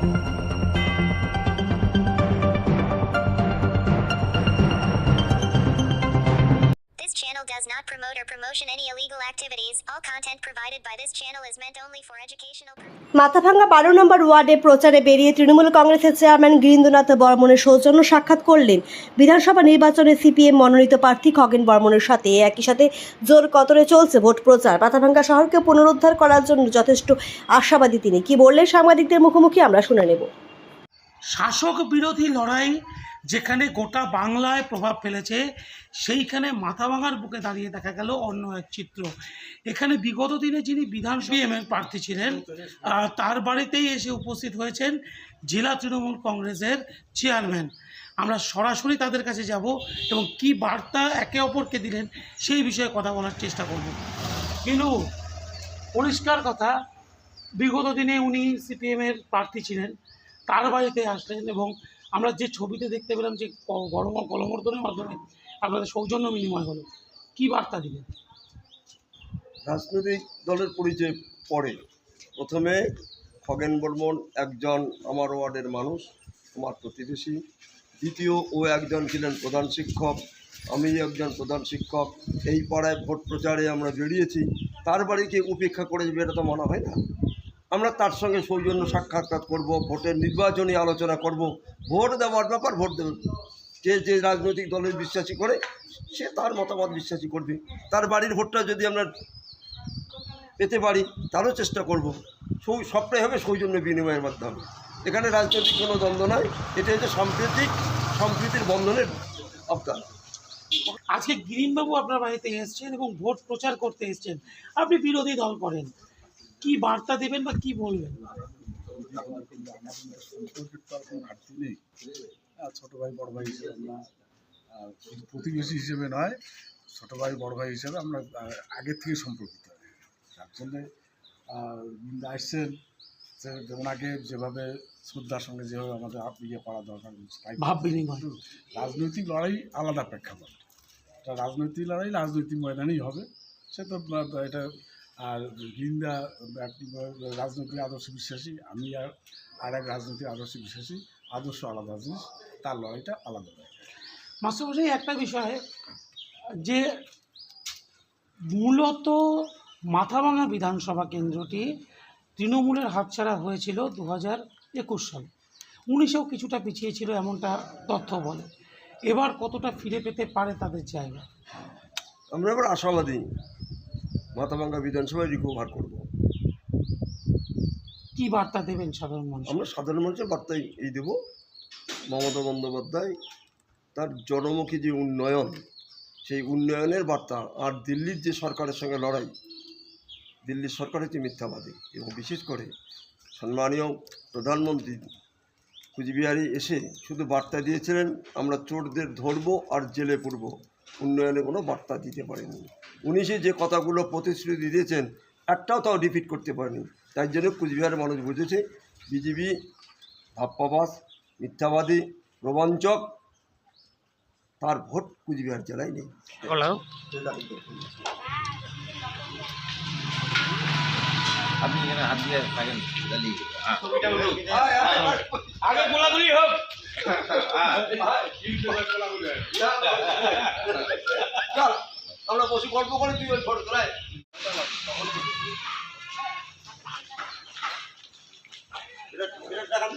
Thank you. Does not promote or promotion any illegal activities. All content provided by this channel is meant only for educational purposes. Mathabhanga বারো নম্বর ওয়ার্ডে প্রচারে বেরিয়ে তৃণমূল কংগ্রেসের chairman Girindranath বর্মনের সৌজন্য সাক্ষাৎ করলেন বিধানসভা নির্বাচনে সিপিএম মনোনীত প্রার্থী খগেন বর্মনের সাথে একই সাথে জোর কতরে চলছে ভোট প্রচার মাথাভাঙ্গা শহরকে পুনরুদ্ধার করার জন্য যথেষ্ট আশাবাদী তিনি কি বললেন সাংবাদিকদের মুখোমুখি আমরা শুনে নেব শাসক বিরোধী লড়াই যেখানে গোটা বাংলায় প্রভাব ফেলেছে সেইখানে মাথা ভাঙার বুকে দাঁড়িয়ে দেখা গেল অন্য এক চিত্র। এখানে বিগত দিনে যিনি বিধান এর প্রার্থী ছিলেন তার বাড়িতেই এসে উপস্থিত হয়েছেন জেলা তৃণমূল কংগ্রেসের চেয়ারম্যান। আমরা সরাসরি তাদের কাছে যাব এবং কি বার্তা একে অপরকে দিলেন সেই বিষয়ে কথা বলার চেষ্টা করব। কিন্তু পরিষ্কার কথা বিগত দিনে উনি সিপিএমের প্রার্থী ছিলেন তার বাড়িতে আসলেন এবং আমরা যে ছবিতে দেখতে পেলাম যে গরম কলমর্দনের মাধ্যমে আপনাদের সৌজন্য বিনিময় হলো, কি বার্তা দিলেন? রাজনৈতিক দলের পরিচয় পরে প্রথমে খগেন বর্মন একজন আমার ওয়ার্ডের মানুষ, আমার প্রতিবেশী। দ্বিতীয়, ও একজন ছিলেন প্রধান শিক্ষক, আমি একজন প্রধান শিক্ষক। এই পাড়ায় ভোট প্রচারে আমরা বেরিয়েছি তার বাড়িকে উপেক্ষা করে যাবে এটা তো মনে হয় না। আমরা তার সঙ্গে সৌজন্য সাক্ষাৎকার করব, ভোটের নির্বাচনী আলোচনা করব, ভোট দেওয়ার ব্যাপার ভোট দেবে। যে যে রাজনৈতিক দলের বিশ্বাসী করে, সে তার মতামত বিশ্বাসী করবে। তার বাড়ির ভোটটা যদি আমরা পেতে পারি, তারও চেষ্টা করব। সৌ, সবটাই হবে সৌজন্য বিনিময়ের মাধ্যমে। এখানে রাজনৈতিক কোনো দ্বন্দ্ব নয় এটা হচ্ছে সাম্প্রতিক সম্প্রীতির বন্ধনের আবদার আজকে গিরিনবাবু আপনার বাড়িতে এসছেন এবং ভোট প্রচার করতে এসেছেন। আপনি বিরোধী দল করেন। কি বার্তা দেবেন বা কি বলবেন? ছোটো ভাই বড় ভাই হিসেবে আমরা প্রতিবেশী হিসেবে নয় ছোটো ভাই বড় ভাই হিসেবে আমরা আগের থেকে সম্পর্কিত। যার জন্যে আসছেন ওনাকে যেভাবে শ্রদ্ধার সঙ্গে যেভাবে আমাদের ইয়ে করা দরকার রাজনৈতিক লড়াই আলাদা প্রেক্ষাপট। এটা রাজনৈতিক লড়াই রাজনৈতিক ময়দানেই হবে। সে তো এটা আর গিন্দা রাজনৈতিক আদর্শ বিশ্বাসী আমি আর আর এক রাজনৈতিক আদর্শ বিশ্বাসী আদর্শ আলাদা জিনিস তার লড়াইটা আলাদা। মাস্টারমশাই একটা বিষয় যে মূলত মাথাভাঙা বিধানসভা কেন্দ্রটি তৃণমূলের হাতছাড়া হয়েছিল দু হাজার একুশ সালে। উনিশেও কিছুটা পিছিয়ে ছিল এমনটা তথ্য বলে। এবার কতটা ফিরে পেতে পারে তাদের জায়গা? আমরা এবার আশাবাদী। মাথাভাঙ্গা বিধানসভায় রিকভার করব। কি বার্তা দেবেন সাধারণ মানুষ আমরা সাধারণ মানুষের বার্তাই এই দেব। মমতা বন্দ্যোপাধ্যায় তার জনমুখী যে উন্নয়ন সেই উন্নয়নের বার্তা আর দিল্লির যে সরকারের সঙ্গে লড়াই দিল্লির সরকার হচ্ছে মিথ্যাবাদী এবং বিশেষ করে সম্মানীয় প্রধানমন্ত্রী কুচবিহারে এসে শুধু বার্তা দিয়েছিলেন আমরা চোরদের ধরবো আর জেলে পুরব। উন্নয়নে কোনো বার্তা দিতে পারেনি। উনি সে যে কথাগুলো প্রতিশ্রুতি দিয়েছেন একটাও তাও রিপিট করতে পারেনি। তাই জন্য কুচবিহারের মানুষ বুঝেছে বিজেপি ভাপ্পাবাস মিথ্যাবাদী রোমাঞ্চক তার ভোট কুচবিহার জেলায় নেই। আপনি এখানে হাত দিয়ে থাকেন আগে গোলাগুলি হোক। চল আমরা বসে গল্প করে তুই ওই ফটো তোলায় দেখান